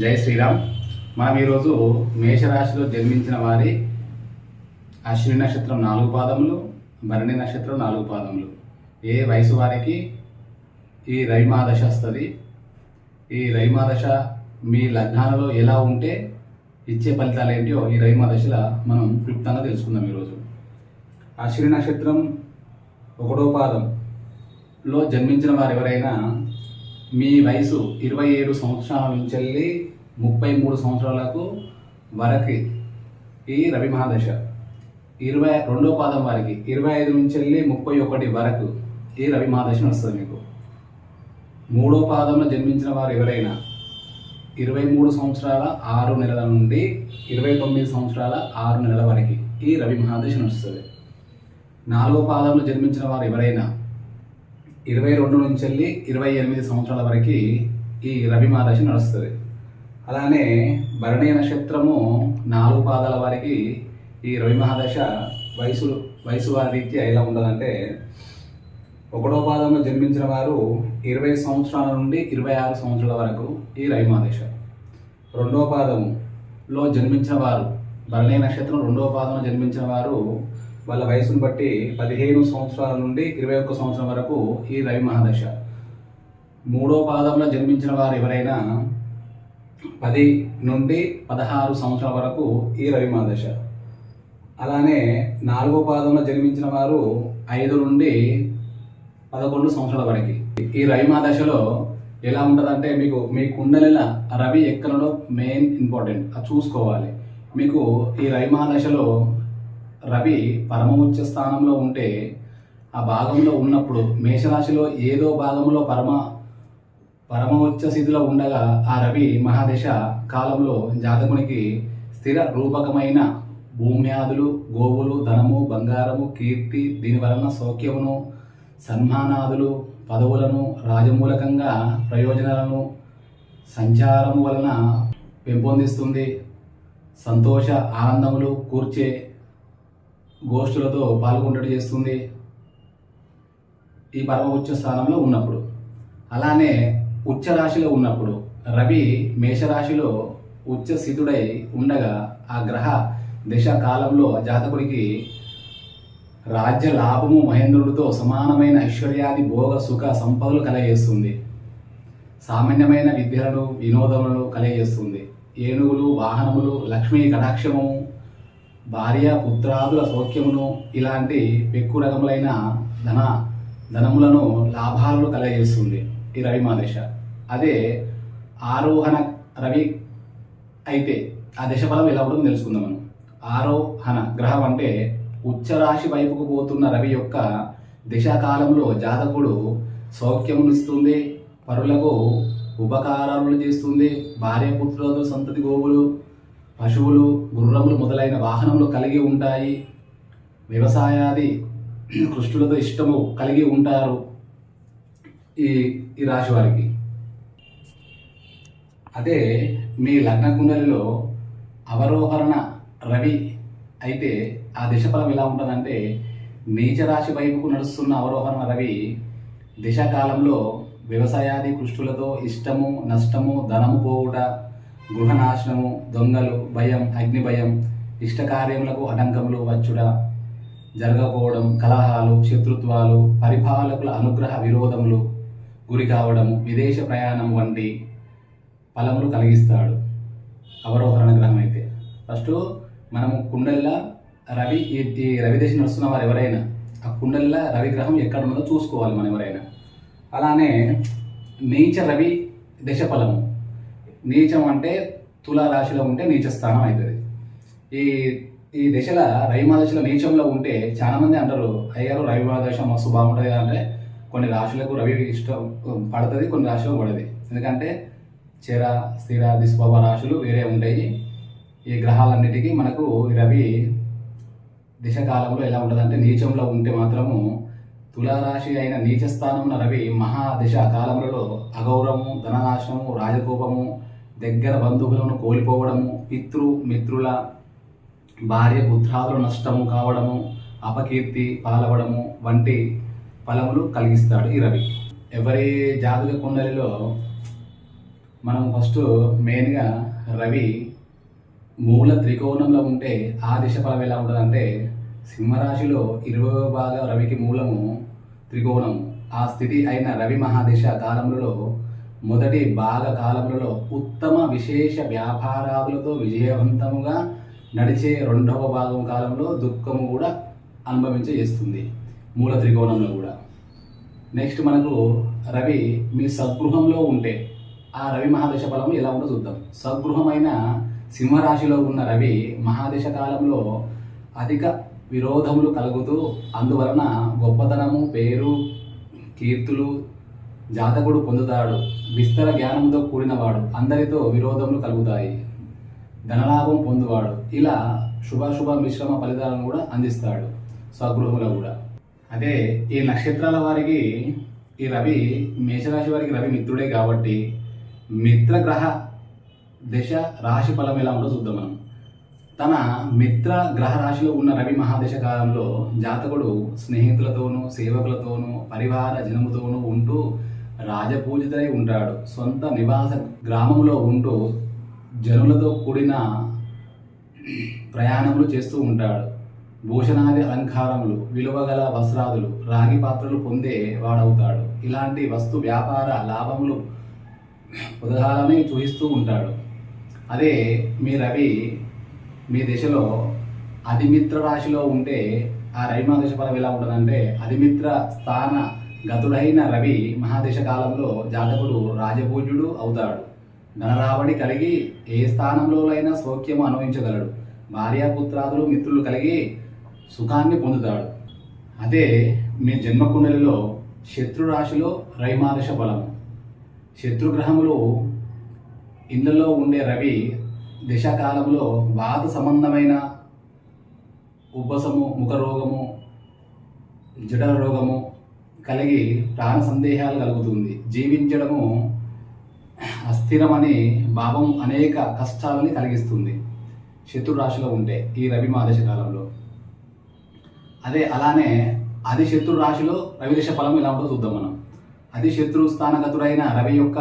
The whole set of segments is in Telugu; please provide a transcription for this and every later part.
జై శ్రీరామ్. మనం ఈరోజు మేషరాశిలో జన్మించిన వారి అశ్విని నక్షత్రం నాలుగు పాదములు భరణి నక్షత్రం నాలుగు పాదములు. ఏ వయసు వారికి? ఈ రైమాదశ వస్తుంది. ఈ రైమాదశ మీ లగ్నాలలో ఎలా ఉంటే ఇచ్చే ఫలితాలు ఏంటో ఈ రైమాదశలో మనం క్లుప్తంగా తెలుసుకుందాం ఈరోజు. అశ్విని నక్షత్రం ఒకటో పాదంలో జన్మించిన వారు ఎవరైనా మీ వయసు ఇరవై ఏడు సంవత్సరాల నుంచి వెళ్ళి ముప్పై మూడు సంవత్సరాలకు వరకు ఈ రవి మహాదశ. ఇరవై రెండో పాదం వారికి ఇరవై ఐదు నుంచి వెళ్ళి ముప్పై ఒకటి వరకు ఈ రవి మహాదశ వస్తుంది మీకు. మూడో పాదంలో జన్మించిన వారు ఎవరైనా ఇరవై మూడు సంవత్సరాల ఆరు నెలల నుండి ఇరవై తొమ్మిది సంవత్సరాల ఆరు నెలల వరకు ఈ రవి మహాదశ వస్తుంది నాలుగో పాదంలో జన్మించిన వారు ఎవరైనా ఇరవై రెండు నుంచి వెళ్ళి ఇరవై ఎనిమిది సంవత్సరాల వరకు ఈ రవి మహాదశ నడుస్తుంది. అలానే భరణీ నక్షత్రము నాలుగు పాదాల వారికి ఈ రవి మహాదశ వయసు వయసు వారి రీత్యా ఎలా ఉండదంటే ఒకటో పాదంలో జన్మించిన వారు ఇరవై సంవత్సరాల నుండి ఇరవై ఆరు సంవత్సరాల వరకు ఈ రవి మహాదశ. రెండో పాదములో జన్మించిన వారు భరణీ నక్షత్రం రెండవ పాదంలో జన్మించిన వారు వాళ్ళ వయసును బట్టి పదిహేను సంవత్సరాల నుండి ఇరవై ఒక్క సంవత్సరం వరకు ఈ రవి మహాదశ. మూడో పాదంలో జన్మించిన వారు ఎవరైనా పది నుండి పదహారు సంవత్సరాల వరకు ఈ రవి మహాదశ. అలానే నాలుగో పాదంలో జన్మించిన వారు ఐదు నుండి పదకొండు సంవత్సరాల వరకు. ఈ రవి మహాదశలో ఎలా ఉంటుందంటే మీకు మీ కుండలిన రవి ఎక్కడో మెయిన్ ఇంపార్టెంట్ అది చూసుకోవాలి. మీకు ఈ రవి మహాదశలో రవి పరమ ఉచ్చ స్థానంలో ఉంటే ఆ భాగంలో ఉన్నప్పుడు మేషరాశిలో ఏదో భాగంలో పరమ పరమ ఉచ్చ స్థితిలో ఉండగా ఆ రవి మహాదశ కాలంలో జాతకునికి స్థిర రూపకమైన భూమ్యాదులు గోవులు ధనము బంగారము కీర్తి దీని వలన సౌఖ్యమును సన్మానాదులు పదవులను రాజమూలకంగా ప్రయోజనాలను సంచారము వలన పెంపొందిస్తుంది. సంతోష ఆనందములు కూర్చే గోష్ఠులతో పాల్గొంటట్టు చేస్తుంది. ఈ పరమ ఉచ్చ స్థానంలో ఉన్నప్పుడు. అలానే ఉచ్చ రాశిలో ఉన్నప్పుడు రవి మేషరాశిలో ఉచ్చ స్థితుడై ఉండగా ఆ గ్రహ దశ కాలంలో జాతకుడికి రాజ్య లాభము మహేంద్రుడితో సమానమైన ఐశ్వర్యాది భోగ సుఖ సంపదలు కలగజేస్తుంది. సామాన్యమైన విద్యలను వినోదములను కలగజేస్తుంది. ఏనుగులు వాహనములు లక్ష్మీ కటాక్షము భార్య పుత్రాదుల సౌఖ్యమును ఇలాంటి పెక్కు రకములైన ధన ధనములను లాభాలను కలగజేస్తుంది ఈ రవి మాదశ. అదే ఆరోహణ రవి అయితే ఆ దశ ఫలం ఎలా ఉంటుందో తెలుసుకుందాం మనం. ఆరోహణ గ్రహం అంటే ఉచ్చరాశి వైపుకు పోతున్న రవి యొక్క దిశాకాలంలో జాతకుడు సౌఖ్యమునిస్తుంది పరులకు ఉపకారాలు చేస్తుంది భార్య పుత్రులతో సంతతి గోవులు పశువులు గుర్రములు మొదలైన వాహనములు కలిగి ఉంటాయి. వ్యవసాయాది కృష్ణులతో ఇష్టము కలిగి ఉంటారు ఈ ఈ రాశి వారికి. అదే మీ లగ్న కుండలిలో అవరోహరణ రవి అయితే ఆ దిశఫలం ఎలా ఉంటుందంటే నీచ రాశి వైపుకు నడుస్తున్న అవరోహరణ రవి దిశకాలంలో వ్యవసాయాది కృష్ణులతో ఇష్టము నష్టము ధనము పోవుట గృహనాశనము దొంగలు భయం అగ్ని భయం ఇష్టకార్యములకు అడంకములు వచ్చుట జరగకపోవడం కలహాలు శత్రుత్వాలు పరిపాలకుల అనుగ్రహ విరోధములు గురి కావడము విదేశ ప్రయాణం వంటి ఫలములు కలిగిస్తాడు. అవరోహరణ గ్రహం అయితే ఫస్ట్ మనము కుండల్లా రవి ఈ రవి దశ నడుస్తున్న వారు ఎవరైనా ఆ కుండల్లా రవి గ్రహం ఎక్కడ ఉన్నదో చూసుకోవాలి మనం ఎవరైనా. అలానే నీచ రవి దశ ఫలము. నీచం అంటే తులా రాశిలో ఉంటే నీచ స్థానం అవుతుంది. ఈ ఈ దశల రవిమా దశలో నీచంలో ఉంటే చాలామంది అంటారు అయ్యారు రవిమా దశ మస్తు బాగుంటుంది అంటే కొన్ని రాశులకు రవి ఇష్టం పడుతుంది కొన్ని రాశులకు పడదు. ఎందుకంటే చెర స్థిర దిస్వభ రాశులు వేరే ఉంటాయి. ఈ గ్రహాలన్నిటికీ మనకు రవి దిశ కాలంలో ఎలా ఉంటుందంటే నీచంలో ఉంటే మాత్రము తులారాశి అయిన నీచ స్థానమున రవి మహాదిశ కాలములలో అగౌరవము ధననాశనము రాజకోపము దగ్గర బంధువులను కోల్పోవడము పితృ మిత్రుల భార్య పుత్రాదుల నష్టము కావడము అపకీర్తి పాలవడము వంటి ఫలములు కలిగిస్తాడు ఈ రవి. ఎవరి జాతక కుండలిలో మనం ఫస్ట్ మెయిన్గా రవి మూల త్రికోణంలో ఉంటే ఆ దిశ ఫలం ఎలా ఉంటుందంటే సింహరాశిలో ఇరవై భాగ రవికి మూలము త్రికోణము. ఆ స్థితి అయిన రవి మహాదిశ కాలములలో మొదటి భాగ కాలములలో ఉత్తమ విశేష వ్యాపారాదులతో విజయవంతముగా నడిచే రెండవ భాగం కాలంలో దుఃఖము కూడా అనుభవించేస్తుంది మూల త్రికోణంలో కూడా. నెక్స్ట్ మనకు రవి మీ సద్గృహంలో ఉంటే ఆ రవి మహాదశ ఫలం ఎలా ఉందో చూద్దాం. సద్గృహమైన సింహరాశిలో ఉన్న రవి మహాదశ కాలంలో అధిక విరోధములు కలుగుతూ అందువలన గొప్పతనము పేరు కీర్తులు జాతకుడు పొందుతాడు విస్తర జ్ఞానంతో కూడినవాడు అందరితో విరోధములు కలుగుతాయి. ధనలాభం పొందువాడు. ఇలా శుభాశుభ మిశ్రమ ఫలితాలను కూడా అందిస్తాడు స్వగృహంలో కూడా. అదే ఈ నక్షత్రాల వారికి ఈ రవి మేషరాశి వారికి రవి మిత్రుడే కాబట్టి మిత్రగ్రహ దశ రాశి ఫలం ఎలా ఉందో చూద్దాం మనం. తన మిత్ర గ్రహ రాశిలో ఉన్న రవి మహాదశ కాలంలో జాతకుడు స్నేహితులతోనూ సేవకులతోనూ పరివార జనముతోనూ ఉంటూ రాజపూజితై ఉంటాడు సొంత నివాస గ్రామంలో ఉంటూ జనులతో కూడిన ప్రయాణములు చేస్తూ ఉంటాడు. భూషణాది అలంకారములు విలువగల వస్త్రాదులు రాగి పాత్రలు పొందే వాడవుతాడు. ఇలాంటి వస్తు వ్యాపార లాభములు ఉదాహరణని చూపిస్తూ ఉంటాడు. అదే మీ రవి మీ దిశలో అధిమిత్ర రాశిలో ఉంటే ఆ రవి దశ ఫలం ఎలా ఉంటుందంటే అధిమిత్ర స్థాన గతుడైన రవి మహాదశ కాలంలో జాతకుడు రాజపూజ్యుడు అవుతాడు. ధనరాబడి కలిగి ఏ స్థానంలోనైనా సౌఖ్యము అనుభవించగలడు. భార్యాపుత్రాదులు మిత్రులు కలిగి సుఖాన్ని పొందుతాడు. అదే మీ జన్మకుండలిలో శత్రు రాశిలో రైమాదశ బలము శత్రుగ్రహములు ఇందులో ఉండే రవి దశాకాలంలో వాత సంబంధమైన ఉబ్బసము ముఖరోగము జఠర రోగము కలిగి ప్రాణ సందేహాలు కలుగుతుంది. జీవించడము అస్థిరమని భావం అనేక కష్టాలని కలిగిస్తుంది. శత్రు రాశిలో ఉంటే ఈ రవి మాదశ కాలంలో. అదే అలానే అది శత్రు రాశిలో రవి దశ ఫలం ఎలా ఉంటుందో చూద్దాం మనం. అది శత్రు స్థానగతుడైన రవి యొక్క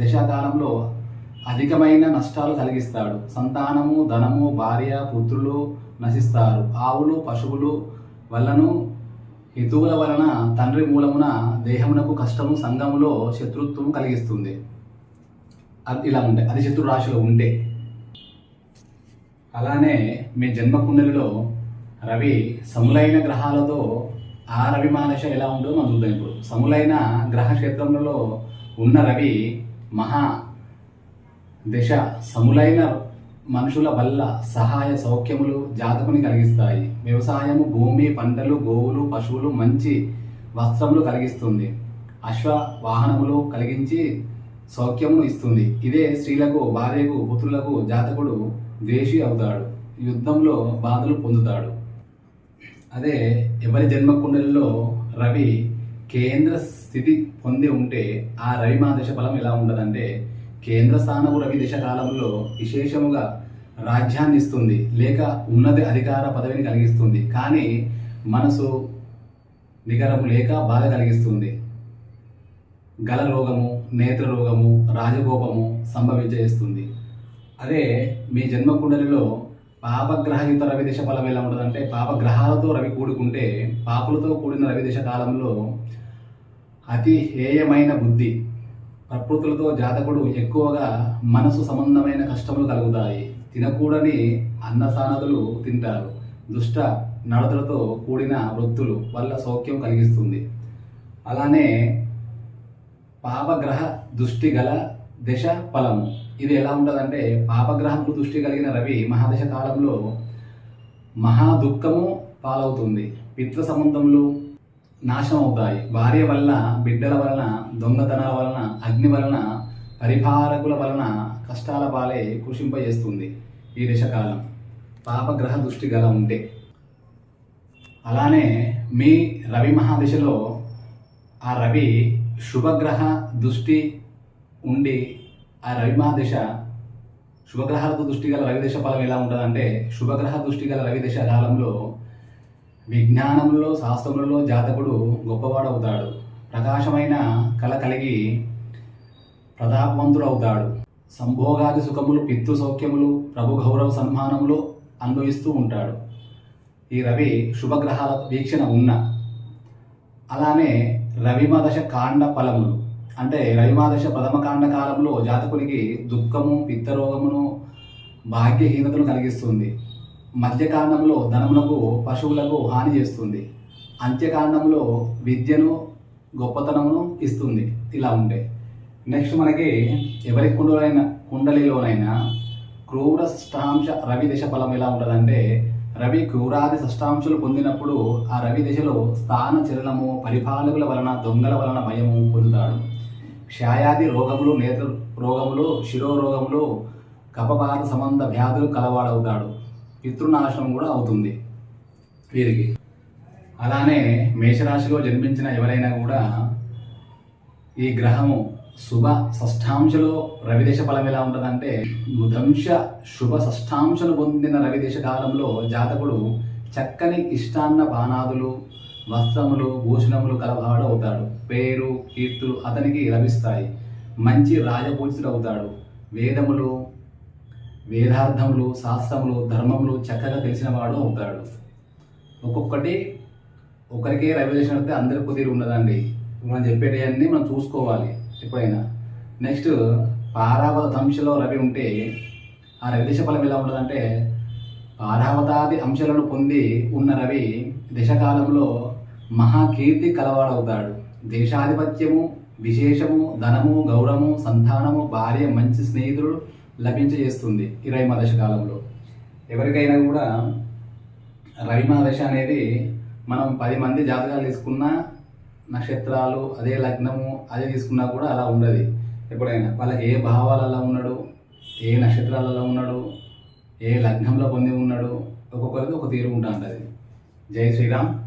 దశాకాలంలో అధికమైన నష్టాలు కలిగిస్తాడు. సంతానము ధనము భార్య పుత్రులు నశిస్తారు. ఆవులు పశువులు వల్లను హితువుల వలన తండ్రి మూలమున దేహమునకు కష్టము సంఘములో శత్రుత్వం కలిగిస్తుంది. అది ఇలా ఉంటే అది శత్రు రాశిలో ఉంటే. అలానే మీ జన్మకుండలిలో రవి సములైన గ్రహాలతో ఆ రవి మానస ఎలా ఉంటుందో మనం చూద్దాం ఇప్పుడు. సములైన గ్రహ క్షేత్రములలో ఉన్న రవి మహా దశ సములైన మనుషుల వల్ల సహాయ సౌఖ్యములు జాతకుని కలిగిస్తాయి. వ్యవసాయము భూమి పంటలు గోవులు పశువులు మంచి వస్త్రములు కలిగిస్తుంది. అశ్వ వాహనములు కలిగించి సౌఖ్యమును ఇస్తుంది. ఇదే స్త్రీలకు భార్యకు పుత్రులకు జాతకుడు ద్వేషి అవుతాడు. యుద్ధంలో బాధలు పొందుతాడు. అదే ఎవరి జన్మకుండలిలో రవి కేంద్ర స్థితి పొంది ఉంటే ఆ రవి మాదశ ఫలం ఎలా ఉండదంటే కేంద్ర స్థానము రవి దశ కాలంలో విశేషముగా రాజ్యాన్ని ఇస్తుంది. లేక ఉన్నది అధికార పదవిని కలిగిస్తుంది. కానీ మనసు నిగరము లేక బాధ కలిగిస్తుంది. గల రోగము నేత్ర రోగము రాజగోపము సంభవించేస్తుంది. అదే మీ జన్మకుండలిలో పాపగ్రహయుత రవి దశ ఫలం ఎలా ఉంటుందంటే పాపగ్రహాలతో రవి కూడుకుంటే పాపులతో కూడిన రవి దశ కాలంలో అతి హేయమైన బుద్ధి ప్రకృతులతో జాతకుడు ఎక్కువగా మనసు సంబంధమైన కష్టములు కలుగుతాయి. తినకూడని అన్నసానదులు తింటారు. దుష్ట నడతలతో కూడిన వృత్తులు వల్ల సౌఖ్యం కలిగిస్తుంది. అలానే పాపగ్రహ దృష్టి గల దశ ఫలము ఇది ఎలా ఉంటుందంటే పాపగ్రహంకు దృష్టి కలిగిన రవి మహాదశ కాలంలో మహా దుఃఖము పాలవుతుంది. పితృ సంబంధములు నాశనం అవుతాయి. భార్య వలన బిడ్డల వలన దొంగతనాల వలన అగ్ని వలన పరిపాలకుల వలన కష్టాల పాలే కృషింపజేస్తుంది ఈ దశకాలం. పాపగ్రహ దృష్టి గల ఉంటే. అలానే మీ రవి మహాదశలో ఆ రవి శుభగ్రహ దృష్టి ఉండి ఆ రవి మహాదశ శుభగ్రహాలకు దృష్టి గల రవి దశ ఫలం ఎలా ఉంటుందంటే శుభగ్రహ దృష్టి గల రవి దశ కాలంలో విజ్ఞానంలో శాస్త్రములలో జాతకుడు గొప్పవాడవుతాడు. ప్రకాశమైన కళ కలిగి ప్రతాపవంతుడవుతాడు. సంభోగాది సుఖములు పితృ సౌఖ్యములు ప్రభు గౌరవ సన్మానములు అనుభవిస్తూ ఉంటాడు. ఈ రవి శుభగ్రహాల వీక్షణ ఉన్న. అలానే రవిమాదశ కాండ ఫలములు. అంటే రవిమాదశ ప్రథమ కాండ కాలంలో జాతకునికి దుఃఖము పిత్తరోగమును భాగ్యహీనతను కలిగిస్తుంది. మధ్యకాండంలో ధనములకు పశువులకు హాని చేస్తుంది. అంత్యకాండంలో విద్యను గొప్పతనమును ఇస్తుంది. ఇలా ఉంటాయి నెక్స్ట్ మనకి ఎవరి కుండలైన కుండలిలోనైనా క్రూర షష్టాంశ రవి దశ ఫలం ఎలా ఉంటుందంటే రవి క్రూరాది షష్టాంశాలు పొందినప్పుడు ఆ రవి దశలో స్థాన చలనము పరిపాలకుల వలన దొంగల వలన భయము పొందుతాడు. క్షయాది రోగములు నేత్ర రోగములు శిరోరోగములు కపపాత సంబంధ వ్యాధులు కలవాడవుతాడు. పితృనాశనం కూడా అవుతుంది వీరికి. అలానే మేషరాశిలో జన్మించిన ఎవరైనా కూడా ఈ గ్రహము శుభ షష్ఠాంశలో రవిదేశ ఫలం ఎలా ఉంటుందంటే మృదంశ శుభ షష్ఠాంశను పొందిన రవిదేశ కాలంలో జాతకుడు చక్కని ఇష్టాన్న పానాదులు వస్త్రములు భూషణములు కలవాడు అవుతాడు. పేరు కీర్తులు అతనికి లభిస్తాయి. మంచి రాజపూజితుడు అవుతాడు. వేదములు వేదార్థములు శాస్త్రములు ధర్మములు చక్కగా తెలిసినవాడు అవుతాడు ఒక్కొక్కటి ఒకరికే రెవల్యూషన్ అయితే అందరికి కుదిరి ఉండదండి. మనం చెప్పేటివన్నీ మనం చూసుకోవాలి ఎప్పుడైనా. నెక్స్ట్ పారావత అంశలో రవి ఉంటే ఆ రవిదేశ ఫలం ఎలా ఉంటుందంటే పారావతాది అంశాలను పొంది ఉన్న రవి దశకాలంలో మహాకీర్తి కలవాడవుతాడు. దేశాధిపత్యము విశేషము ధనము గౌరవము సంతానము భార్య మంచి స్నేహితుడు లభించజేస్తుంది ఇరవై దశ కాలంలో. ఎవరికైనా కూడా రవిమా దశ అనేది మనం పది మంది జాతకాలు తీసుకున్నా నక్షత్రాలు అదే లగ్నము అదే తీసుకున్నా కూడా అలా ఉండదు. ఎప్పుడైనా వాళ్ళకి ఏ భావాలలో ఉన్నాడు ఏ నక్షత్రాలలో ఉన్నాడు ఏ లగ్నంలో పొంది ఉన్నాడు ఒక్కొక్కరికి ఒక తీరు ఉంటా ఉంటుంది. జై శ్రీరామ్.